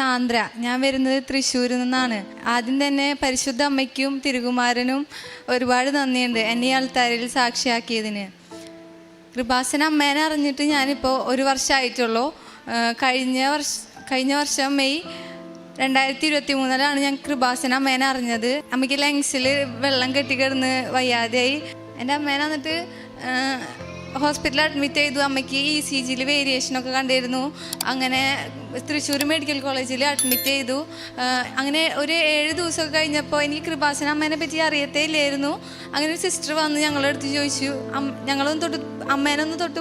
സാന്ദ്ര. ഞാൻ വരുന്നത് തൃശ്ശൂരിൽ നിന്നാണ്. ആദ്യം തന്നെ പരിശുദ്ധ അമ്മയ്ക്കും തിരുകുമാരനും ഒരുപാട് നന്ദിയുണ്ട് എന്നെ ഈ ആൾത്താരിൽ സാക്ഷിയാക്കിയതിന്. കൃപാസന അമ്മേനെ അറിഞ്ഞിട്ട് ഞാനിപ്പോൾ ഒരു വർഷമായിട്ടുള്ളൂ. കഴിഞ്ഞ വർഷ കഴിഞ്ഞ വർഷം മെയ് രണ്ടായിരത്തി ഇരുപത്തി മൂന്നിലാണ് ഞാൻ കൃപാസന അമ്മേനെ അറിഞ്ഞത്. അമ്മയ്ക്ക് ലങ്സിൽ വെള്ളം കെട്ടിക്കിടന്ന് വയ്യാതെയായി. എന്റെ അമ്മേനെ വന്നിട്ട് ഹോസ്പിറ്റലിൽ അഡ്മിറ്റ് ചെയ്തു. അമ്മയ്ക്ക് ഇ സി ജിയിൽ വേരിയേഷനൊക്കെ കണ്ടിരുന്നു. അങ്ങനെ തൃശ്ശൂർ മെഡിക്കൽ കോളേജിൽ അഡ്മിറ്റ് ചെയ്തു. അങ്ങനെ ഒരു ഏഴ് ദിവസമൊക്കെ കഴിഞ്ഞപ്പോൾ എനിക്ക് കൃപാസന അമ്മേനെ പറ്റി അറിയത്തേ ഇല്ലായിരുന്നു അങ്ങനെ ഒരു സിസ്റ്റർ വന്ന് ഞങ്ങളുടെ അടുത്ത് ചോദിച്ചു. "അം- ഞങ്ങളൊന്ന് തൊട്ട് അമ്മേനൊന്ന് തൊട്ട്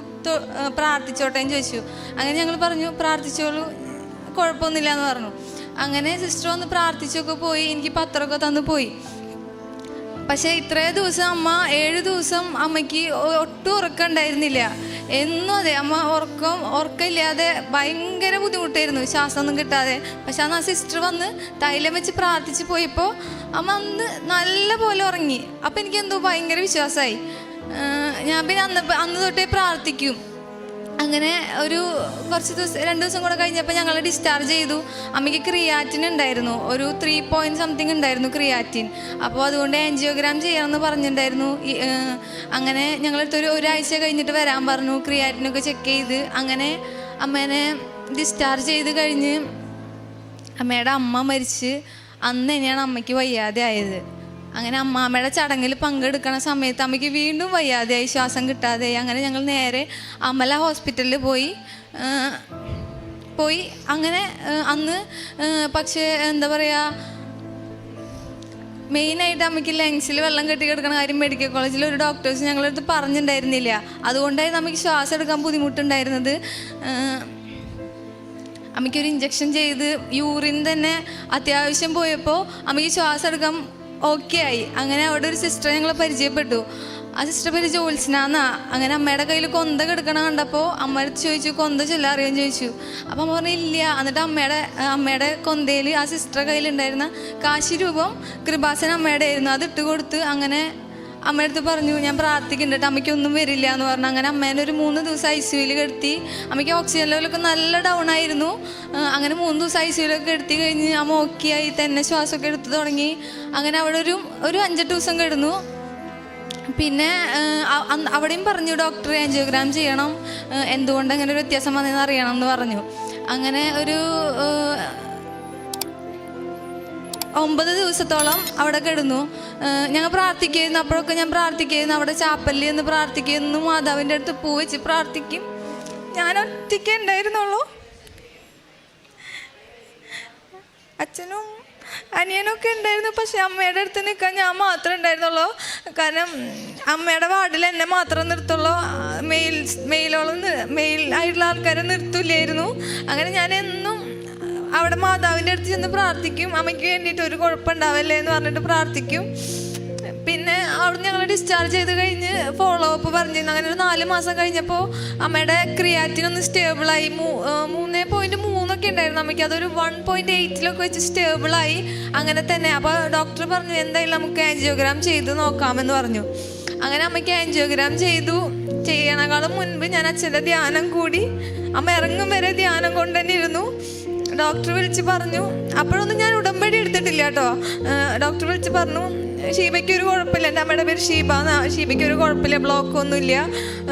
പ്രാർത്ഥിച്ചോട്ടെ എന്ന് ചോദിച്ചു. അങ്ങനെ ഞങ്ങൾ പറഞ്ഞു പ്രാർത്ഥിച്ചോളൂ. കുഴപ്പമൊന്നുമില്ല എന്ന് പറഞ്ഞു. അങ്ങനെ സിസ്റ്റർ വന്ന് പ്രാർത്ഥിച്ചൊക്കെ പോയി. എനിക്ക് പത്രമൊക്കെ തന്നു പോയി. പക്ഷേ ഇത്രേ ദിവസം അമ്മ ഏഴ് ദിവസം അമ്മയ്ക്ക് ഒട്ടും ഉറക്കം ഉണ്ടായിരുന്നില്ല. എന്നും അതെ അമ്മ ഉറക്കം ഉറക്കമില്ലാതെ ഭയങ്കര ബുദ്ധിമുട്ടായിരുന്നു. ശ്വാസമൊന്നും കിട്ടാതെ. പക്ഷെ അന്ന് ആ സിസ്റ്റർ വന്ന് തൈലം വെച്ച് പ്രാർത്ഥിച്ച് പോയപ്പോൾ അമ്മ അന്ന് നല്ല പോലെ ഉറങ്ങി. അപ്പം എനിക്ക് എന്തോ ഭയങ്കര വിശ്വാസമായി. ഞാൻ പിന്നെ അന്ന് അന്ന് തൊട്ടേ പ്രാർത്ഥിക്കും. അങ്ങനെ ഒരു കുറച്ച് ദിവസം രണ്ട് ദിവസം കൂടെ കഴിഞ്ഞപ്പോൾ ഞങ്ങൾ ഡിസ്ചാർജ് ചെയ്തു. അമ്മയ്ക്ക് ക്രിയാറ്റിൻ ഉണ്ടായിരുന്നു. ഒരു ത്രീ പോയിന്റ് സംതിങ് ഉണ്ടായിരുന്നു ക്രിയാറ്റിൻ അപ്പോൾ അതുകൊണ്ട് ആൻജിയോഗ്രാം ചെയ്യണമെന്ന് പറഞ്ഞിട്ടുണ്ടായിരുന്നു. അങ്ങനെ ഞങ്ങളടുത്തൊരു ഒരാഴ്ച കഴിഞ്ഞിട്ട് വരാൻ പറഞ്ഞു. ക്രിയാറ്റിനൊക്കെ ചെക്ക് ചെയ്ത് അങ്ങനെ അമ്മേനെ ഡിസ്ചാർജ് ചെയ്ത് കഴിഞ്ഞ് അമ്മയുടെ അമ്മ മരിച്ച് അന്ന് തന്നെയാണ് അമ്മയ്ക്ക് വയ്യാതെ ആയത്. അങ്ങനെ അമ്മാമ്മയുടെ ചടങ്ങിൽ പങ്കെടുക്കണ സമയത്ത് അമ്മയ്ക്ക് വീണ്ടും വയ്യാതെയായി ശ്വാസം കിട്ടാതെയായി. അങ്ങനെ ഞങ്ങൾ നേരെ അമല ഹോസ്പിറ്റലിൽ പോയി പോയി. അങ്ങനെ അന്ന് പക്ഷേ എന്താ പറയുക മെയിനായിട്ട് അമ്മയ്ക്ക് ലങ്സിൽ വെള്ളം കെട്ടി കിടക്കുന്ന കാര്യം മെഡിക്കൽ കോളേജിൽ ഒരു ഡോക്ടേഴ്സ് ഞങ്ങളടുത്ത് പറഞ്ഞിട്ടുണ്ടായിരുന്നില്ല. അതുകൊണ്ടായി നമുക്ക് ശ്വാസം എടുക്കാൻ ബുദ്ധിമുട്ടുണ്ടായിരുന്നത്. അമ്മയ്ക്ക് അമ്മയ്ക്കൊരു ഇഞ്ചക്ഷൻ ചെയ്ത് യൂറിൻ തന്നെ അത്യാവശ്യം പോയപ്പോൾ അമ്മയ്ക്ക് ശ്വാസം എടുക്കാൻ ഓക്കെ ആയി. അങ്ങനെ അവിടെ ഒരു സിസ്റ്റർ ഞങ്ങൾ പരിചയപ്പെട്ടു. ആ സിസ്റ്റർ പേര് ജോത്സ്നാന്നാ അങ്ങനെ അമ്മയുടെ കയ്യിൽ കൊന്ത കിടക്കണ കണ്ടപ്പോൾ അമ്മ ചോദിച്ചു കൊന്ത ചെല്ല അറിയാൻ? ചോദിച്ചു. അപ്പം അമ്മ പറഞ്ഞു ഇല്ല. എന്നിട്ട് അമ്മയുടെ അമ്മയുടെ കൊന്തയിൽ ആ സിസ്റ്റർ കയ്യിലുണ്ടായിരുന്ന കാശി രൂപം കൃപാസൻ അമ്മയുടെ ആയിരുന്നു. അത് ഇട്ട് കൊടുത്ത് അങ്ങനെ അമ്മയുടെ അടുത്ത് പറഞ്ഞു ഞാൻ പ്രാർത്ഥിക്കുന്നുണ്ട്. അമ്മയ്ക്ക് ഒന്നും വരില്ല എന്ന് പറഞ്ഞു. അങ്ങനെ അമ്മേനെ ഒരു മൂന്ന് ദിവസം ഐ സിയുയിൽ കിടത്തി. അമ്മയ്ക്ക് ഓക്സിജൻ ലെവലൊക്കെ നല്ല ഡൗൺ ആയിരുന്നു. അങ്ങനെ മൂന്ന് ദിവസം ഐ സിയുലൊക്കെ കിടത്തി കഴിഞ്ഞ് അമ്മ ഓക്കെ ആയി തന്നെ ശ്വാസമൊക്കെ എടുത്ത് തുടങ്ങി. അങ്ങനെ അവിടെ ഒരു ഒരു അഞ്ചെട്ട് ദിവസം കിടന്നു. പിന്നെ അവിടെയും പറഞ്ഞു ഡോക്ടർ ആൻജിയോഗ്രാം ചെയ്യണം. എന്തുകൊണ്ട് അങ്ങനെ ഒരു വ്യത്യാസം വന്നതെന്ന് അറിയണം എന്ന് പറഞ്ഞു. അങ്ങനെ ഒരു ഒമ്പത് ദിവസത്തോളം അവിടെ കിടന്നു. ഞങ്ങൾ പ്രാർത്ഥിക്കുന്നു അപ്പോഴൊക്കെ ഞാൻ പ്രാർത്ഥിക്കുന്നു അവിടെ ചാപ്പല്ലി എന്ന് പ്രാർത്ഥിക്കുന്നു മാതാവിന്റെ അടുത്ത് പൂ വെച്ച് പ്രാർത്ഥിക്കും. ഞാൻ ഒറ്റയ്ക്ക് ഉണ്ടായിരുന്നുള്ളൂ. അച്ഛനും അനിയനൊക്കെ ഉണ്ടായിരുന്നു പക്ഷെ അമ്മയുടെ അടുത്ത് നിൽക്കാൻ ഞാൻ മാത്രമേ ഉണ്ടായിരുന്നുള്ളൂ. കാരണം അമ്മയുടെ വാർഡിൽ എന്നെ മാത്രം നിർത്തുള്ളൂ. മെയിൽ മെയിലോളം മെയിൽ ആയിട്ടുള്ള ആൾക്കാരെ നിർത്തില്ലായിരുന്നു. അങ്ങനെ ഞാൻ എന്നും അവിടെ മാതാവിന്റെ അടുത്ത് ചെന്ന് പ്രാർത്ഥിക്കും. അമ്മയ്ക്ക് വേണ്ടിയിട്ട് ഒരു കുഴപ്പമുണ്ടാവല്ലേ എന്ന് പറഞ്ഞിട്ട് പ്രാർത്ഥിക്കും. പിന്നെ അവിടെ ഞങ്ങൾ ഡിസ്ചാർജ് ചെയ്ത് കഴിഞ്ഞ് ഫോളോ അപ്പ് പറഞ്ഞിരുന്നു. അങ്ങനെ ഒരു നാല് മാസം കഴിഞ്ഞപ്പോൾ അമ്മയുടെ ക്രിയാറ്റിൻ ഒന്ന് സ്റ്റേബിളായി മൂന്ന് പോയിന്റ് മൂന്നൊക്കെ ഉണ്ടായിരുന്നു അമ്മയ്ക്ക്. അതൊരു വൺ പോയിന്റ് എയ്റ്റിലൊക്കെ വെച്ച് സ്റ്റേബിളായി അങ്ങനെ തന്നെ. അപ്പോൾ ഡോക്ടർ പറഞ്ഞു എന്തായാലും നമുക്ക് ആൻജിയോഗ്രാം ചെയ്ത് നോക്കാമെന്ന് പറഞ്ഞു. അങ്ങനെ അമ്മയ്ക്ക് ആൻജിയോഗ്രാം ചെയ്തു. ചെയ്യണേക്കാളും മുൻപ് ഞാൻ അച്ഛന്റെ ധ്യാനം കൂടി അമ്മ ഇറങ്ങും വരെ ധ്യാനം കൊണ്ട് തന്നെ ഇരുന്നു ഡോക്ടർ വിളിച്ച് പറഞ്ഞു അപ്പോഴൊന്നും ഞാൻ ഉടമ്പടി എടുത്തിട്ടില്ല കേട്ടോ. ഡോക്ടർ വിളിച്ച് പറഞ്ഞു ഷീബയ്ക്ക് ഒരു കുഴപ്പമില്ല എന്റെ അമ്മയുടെ പേര് ഷീബ ഷീബയ്ക്ക് ഒരു കുഴപ്പമില്ല ബ്ലോക്ക് ഒന്നുമില്ല.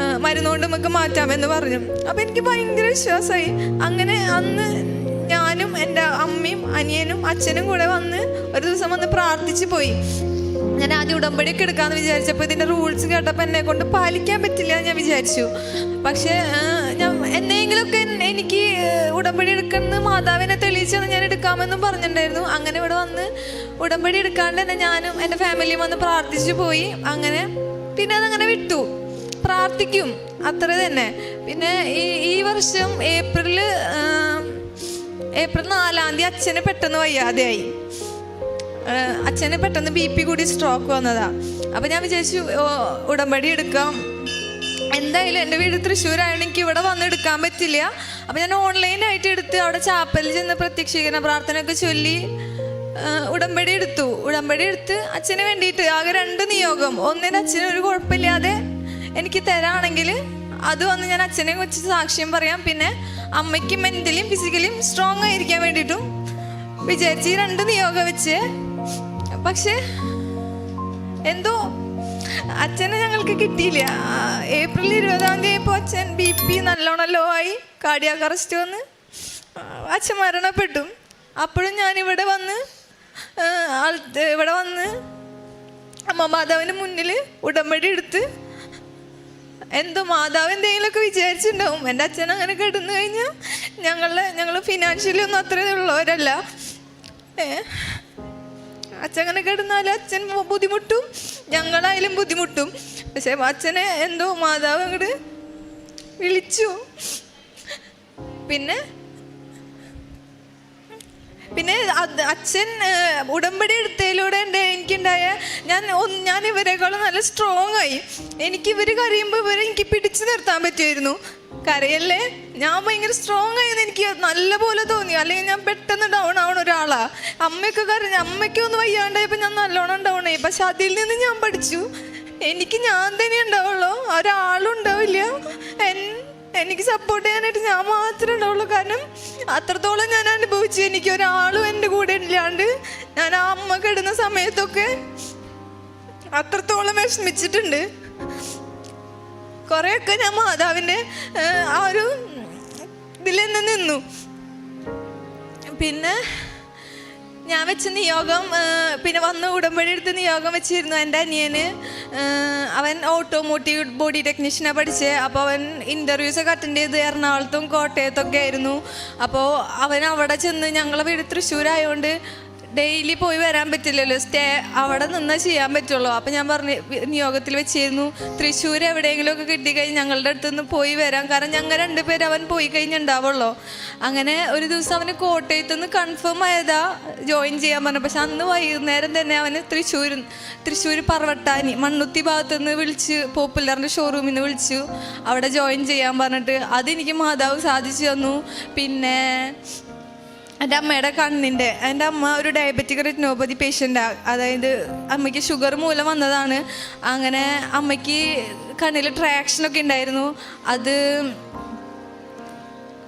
ആ, മരുന്നുകൊണ്ട് നമുക്ക് മാറ്റാമെന്ന് പറഞ്ഞു. അപ്പം എനിക്ക് ഭയങ്കര വിശ്വാസമായി. അങ്ങനെ അന്ന് ഞാനും എന്റെ അമ്മയും അനിയനും അച്ഛനും കൂടെ വന്ന് ഒരു ദിവസം വന്ന് പ്രാർത്ഥിച്ച് പോയി. ഞാൻ ആദ്യം ഉടമ്പടിയൊക്കെ എടുക്കാമെന്ന് വിചാരിച്ചപ്പോൾ ഇതിന്റെ റൂൾസ് കേട്ടപ്പോൾ എന്നെ കൊണ്ട് പാലിക്കാൻ പറ്റില്ല ഞാൻ വിചാരിച്ചു. പക്ഷേ ഞാൻ എന്നെങ്കിലുമൊക്കെ എനിക്ക് ഉടമ്പടി എടുക്കുന്നത് മാതാവിനെ തെളിയിച്ചെന്ന് ഞാൻ എടുക്കാമെന്നും പറഞ്ഞിട്ടുണ്ടായിരുന്നു. അങ്ങനെ ഇവിടെ വന്ന് ഉടമ്പടി എടുക്കാണ്ട് തന്നെ ഞാനും എന്റെ ഫാമിലിയും വന്ന് പ്രാർത്ഥിച്ചു പോയി. അങ്ങനെ പിന്നെ അതങ്ങനെ വിട്ടു. പ്രാർത്ഥിക്കും. അത്ര തന്നെ. പിന്നെ ഈ ഈ വർഷം ഏപ്രിൽ ഏപ്രിൽ നാലാം തീയതി അച്ഛന് പെട്ടെന്ന് വയ്യാതെയായി. അച്ഛന് പെട്ടെന്ന് ബി പി കൂടി സ്ട്രോക്ക് വന്നതാ. അപ്പൊ ഞാൻ വിചാരിച്ചു ഉടമ്പടി എടുക്കാം. എന്തായാലും എന്റെ വീട് തൃശ്ശൂരായതുകൊണ്ട് എനിക്ക് ഇവിടെ വന്ന് എടുക്കാൻ പറ്റില്ല. അപ്പൊ ഞാൻ ഓൺലൈനായിട്ട് എടുത്ത് അവിടെ ചാപ്പലിൽ ചെന്ന് പ്രത്യക്ഷീകരണ പ്രാർത്ഥനയൊക്കെ ചൊല്ലി ഉടമ്പടി എടുത്തു. ഉടമ്പടി എടുത്ത് അച്ഛന് വേണ്ടിയിട്ട് ആകെ രണ്ട് നിയോഗം. ഒന്നിന് അച്ഛന് ഒരു കുഴപ്പമില്ലാതെ എനിക്ക് തരാണെങ്കിൽ അത് വന്ന് ഞാൻ അച്ഛനെ വെച്ച് സാക്ഷ്യം പറയാം. പിന്നെ അമ്മയ്ക്ക് മെന്റലിയും ഫിസിക്കലിയും സ്ട്രോങ് ആയിരിക്കാൻ വേണ്ടിയിട്ടും വിചാരിച്ച് ഈ രണ്ട് നിയോഗം വെച്ച് പക്ഷെ എന്തോ അച്ഛനെ ഞങ്ങൾക്ക് കിട്ടിയില്ല. ഏപ്രിൽ ഇരുപതാം തീയതി ഇപ്പോൾ അച്ഛൻ ബി പി നല്ലോണം ലോ ആയി കാർഡിയാക്ക് അറസ്റ്റ് വന്ന്. അച്ഛൻ മരണപ്പെട്ടു. അപ്പോഴും ഞാനിവിടെ വന്ന് ഇവിടെ വന്ന് അമ്മ മാതാവിന് മുന്നിൽ ഉടമ്പടി എടുത്ത് എന്തോ മാതാവ് എന്തെങ്കിലുമൊക്കെ വിചാരിച്ചിട്ടുണ്ടാവും. എന്റെ അച്ഛൻ അങ്ങനെ കിടന്നു കഴിഞ്ഞാൽ ഞങ്ങളെ ഞങ്ങൾ ഫിനാൻഷ്യലി ഒന്നും അത്ര ഉള്ളവരല്ല. ഏ അച്ഛൻ അങ്ങനെ കിടന്നാൽ അച്ഛൻ ബുദ്ധിമുട്ടും ഞങ്ങളായാലും ബുദ്ധിമുട്ടും. പക്ഷെ അച്ഛനെ എന്തോ മാതാവ് അങ്ങോട്ട് വിളിച്ചു. പിന്നെ പിന്നെ അച്ഛൻ ഉടമ്പടി എടുത്തതിലൂടെ എന്റെ എനിക്കുണ്ടായ ഞാൻ ഞാൻ ഇവരെക്കാളും നല്ല സ്ട്രോങ് ആയി. എനിക്ക് ഇവർ കരയുമ്പോൾ ഇവരെ എനിക്ക് പിടിച്ചു നിർത്താൻ പറ്റുമായിരുന്നു. കരയല്ലേ? ഞാൻ ഭയങ്കര സ്ട്രോങ് ആയെന്ന് എനിക്ക് നല്ലപോലെ തോന്നി. അല്ലെങ്കിൽ ഞാൻ പെട്ടെന്ന് ഡൗൺ ആവണ ഒരാളാ. അമ്മയ്ക്ക് കരഞ്ഞ ഒന്ന് വയ്യാണ്ടായപ്പോൾ ഞാൻ നല്ലോണം ഡൗൺ ആയി. പക്ഷെ അതിൽ നിന്ന് ഞാൻ പഠിച്ചു. എനിക്ക് ഞാൻ തന്നെ ഉണ്ടാവുള്ളൂ. ഒരാളും ഉണ്ടാവില്ല എനിക്ക് സപ്പോർട്ട് ചെയ്യാനായിട്ട് ഞാൻ മാത്രമേ ഉണ്ടാവുള്ളൂ. കാരണം അത്രത്തോളം ഞാൻ അനുഭവിച്ചു. എനിക്ക് ഒരാളും എന്റെ കൂടെ ഇല്ലാണ്ട് ഞാൻ ആ അമ്മ കിടുന്ന സമയത്തൊക്കെ അത്രത്തോളം വിഷമിച്ചിട്ടുണ്ട്. കുറേയൊക്കെ ഞാൻ മാതാവിന്റെ ആ ഒരു ഇതിൽ തന്നെ നിന്നു. പിന്നെ ഞാൻ വെച്ച നിയോഗം പിന്നെ വന്ന് ഉടമ്പടി എടുത്ത് നിയോഗം വെച്ചിരുന്നു എന്റെ അനിയന്. അവൻ ഓട്ടോമോട്ടീവ് ബോഡി ടെക്നീഷ്യനാണ് പഠിച്ചത് അപ്പോൾ അവൻ ഇന്റർവ്യൂസ് ഒക്കെ അറ്റൻഡ് ചെയ്ത് എറണാകുളത്തും കോട്ടയത്തൊക്കെ ആയിരുന്നു. അപ്പോൾ അവൻ അവിടെ ചെന്ന് ഞങ്ങളെ വീട് തൃശ്ശൂരായതുകൊണ്ട് ഡെയിലി പോയി വരാൻ പറ്റില്ലല്ലോ. സ്റ്റേ അവിടെ നിന്നേ ചെയ്യാൻ പറ്റുള്ളൂ. അപ്പം ഞാൻ പറഞ്ഞു നിയോഗത്തിൽ വെച്ചിരുന്നു. തൃശ്ശൂർ കിട്ടി കിട്ടിക്കഴിഞ്ഞ് ഞങ്ങളുടെ അടുത്ത് നിന്ന് പോയി വരാം. കാരണം ഞങ്ങൾ രണ്ടുപേരും അവൻ പോയി കഴിഞ്ഞുണ്ടാവുള്ളൂ അങ്ങനെ ഒരു ദിവസം അവന് കോട്ടയത്ത് നിന്ന് കൺഫേം ആയതാ ജോയിൻ ചെയ്യാൻ പറഞ്ഞു. പക്ഷെ അന്ന് വൈകുന്നേരം തന്നെ അവന് തൃശ്ശൂർ തൃശ്ശൂർ പറവട്ടാനി മണ്ണുത്തി ഭാഗത്ത് നിന്ന് വിളിച്ച് പോപ്പുലറിന്റെ ഷോറൂമിൽ നിന്ന് വിളിച്ചു. അവിടെ ജോയിൻ ചെയ്യാൻ പറഞ്ഞിട്ട് അതെനിക്ക് മാതാവ് സാധിച്ചു തന്നു. പിന്നെ എന്റെ അമ്മയുടെ കണ്ണിന്റെ എന്റെ അമ്മ ഒരു ഡയബറ്റിക് റെറ്റിനോപ്പതി പേഷ്യന്റാണ് അതായത് അമ്മയ്ക്ക് ഷുഗർ മൂലം വന്നതാണ്. അങ്ങനെ അമ്മയ്ക്ക് കണ്ണിൽ ട്രാക്ഷനൊക്കെ ഉണ്ടായിരുന്നു. അത്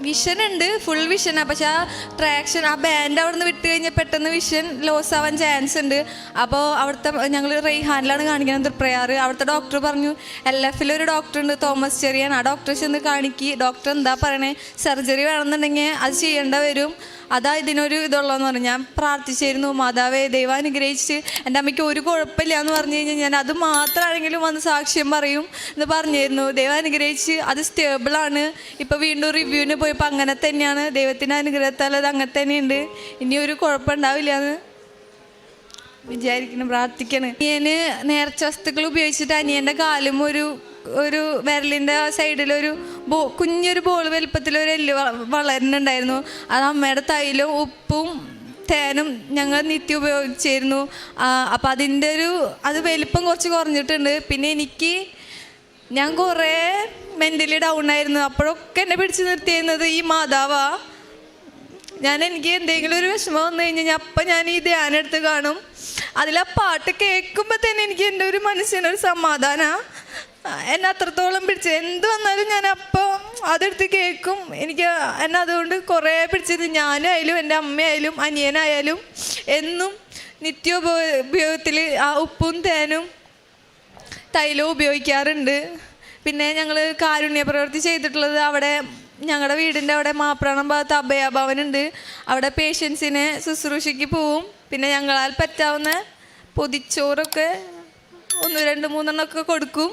വിഷൻ ഉണ്ട് ഫുൾ വിഷൻ വിഷനാണ് പക്ഷെ ആ ട്രാക്ഷൻ ആ ബാൻഡ് അവിടെ നിന്ന് വിട്ട് കഴിഞ്ഞാൽ പെട്ടെന്ന് വിഷൻ ലോസ് ആവാൻ ചാൻസ് ഉണ്ട്. അപ്പോൾ അവിടുത്തെ ഞങ്ങൾ റെയ്ഹാനിലാണ് കാണിക്കുന്നത് തൃപ്രയാറ്. അവിടുത്തെ ഡോക്ടർ പറഞ്ഞു എൽ എഫിൽ ഒരു ഡോക്ടർ ഉണ്ട് തോമസ് ചെറിയാൻ ആ ഡോക്ടറെ ചെന്ന് കാണിക്കി ഡോക്ടർ എന്താ പറയണേ? സർജറി വേണമെന്നുണ്ടെങ്കിൽ അത് ചെയ്യേണ്ട വരും. അതാ ഇതിനൊരു ഇതുള്ളതെന്ന് പറഞ്ഞു. ഞാൻ പ്രാർത്ഥിച്ചിരുന്നു മാതാവേ ദൈവം അനുഗ്രഹിച്ച് എന്റെ അമ്മയ്ക്ക് ഒരു കുഴപ്പമില്ല എന്ന് പറഞ്ഞു കഴിഞ്ഞാൽ ഞാൻ അത് മാത്രമാണെങ്കിലും വന്ന് സാക്ഷ്യം പറയും എന്ന് പറഞ്ഞിരുന്നു ദൈവം അനുഗ്രഹിച്ച് അത് സ്റ്റേബിളാണ് ഇപ്പോൾ വീണ്ടും റിവ്യൂവിന് പോയപ്പോൾ അങ്ങനെ തന്നെയാണ്. ദൈവത്തിന്റെ അനുഗ്രഹത്താൽ അത് അങ്ങനെ തന്നെയുണ്ട്. ഇനി ഒരു കുഴപ്പമുണ്ടാവില്ല എന്ന് വിചാരിക്കണം പ്രാർത്ഥിക്കണം. അനിയന് നേർച്ച വസ്തുക്കൾ ഉപയോഗിച്ചിട്ട് അനിയന്റെ കാലും ഒരു ഒരു വിരലിന്റെ സൈഡിലൊരു ബോ കുഞ്ഞൊരു ബോൾ വലുപ്പത്തിൽ ഒരു എല്ല് വളരുന്നുണ്ടായിരുന്നു. അത് അമ്മയുടെ തൈലും ഉപ്പും തേനും ഞങ്ങൾ നിത്യം ഉപയോഗിച്ചിരുന്നു. അപ്പം അതിന്റെ ഒരു അത് വലിപ്പം കുറച്ച് കുറഞ്ഞിട്ടുണ്ട്. പിന്നെ എനിക്ക് ഞാൻ കുറേ മെന്റലി ഡൗൺ ആയിരുന്നു. അപ്പോഴൊക്കെ എന്നെ പിടിച്ചു നിർത്തിയിരുന്നത് ഈ മാതാവാ. ഞാൻ എനിക്ക് എന്തെങ്കിലും ഒരു വിഷമം വന്നു കഴിഞ്ഞാൽ ഞാൻ അപ്പം ഞാൻ ഈ ധ്യാനം എടുത്ത് കാണും. അതിൽ ആ പാട്ട് കേൾക്കുമ്പോൾ തന്നെ എനിക്ക് എന്റെ ഒരു മനസ്സിനൊരു സമാധാനമാണ് എന്നെ അത്രത്തോളം പിടിച്ച് എന്ത് വന്നാലും ഞാൻ അപ്പോൾ അതെടുത്ത് കേൾക്കും. എനിക്ക് എന്നെ അതുകൊണ്ട് കുറേ പിടിച്ചത് ഞാനായാലും എന്റെ അമ്മയായാലും അനിയനായാലും എന്നും നിത്യോപയോഗ ഉപയോഗത്തിൽ ആ ഉപ്പും തേനും തൈലവും ഉപയോഗിക്കാറുണ്ട്. പിന്നെ ഞങ്ങൾ കാരുണ്യ പ്രവൃത്തി ചെയ്തിട്ടുള്ളത് അവിടെ ഞങ്ങളുടെ വീടിന്റെ അവിടെ മാപ്രാണം ഭാഗത്ത് അഭയഭവനുണ്ട് അവിടെ പേഷ്യൻസിനെ ശുശ്രൂഷയ്ക്ക് പോവും. പിന്നെ ഞങ്ങളാൽ പറ്റാവുന്ന പൊതിച്ചോറൊക്കെ ഒന്ന് രണ്ട് മൂന്നെണ്ണമൊക്കെ കൊടുക്കും.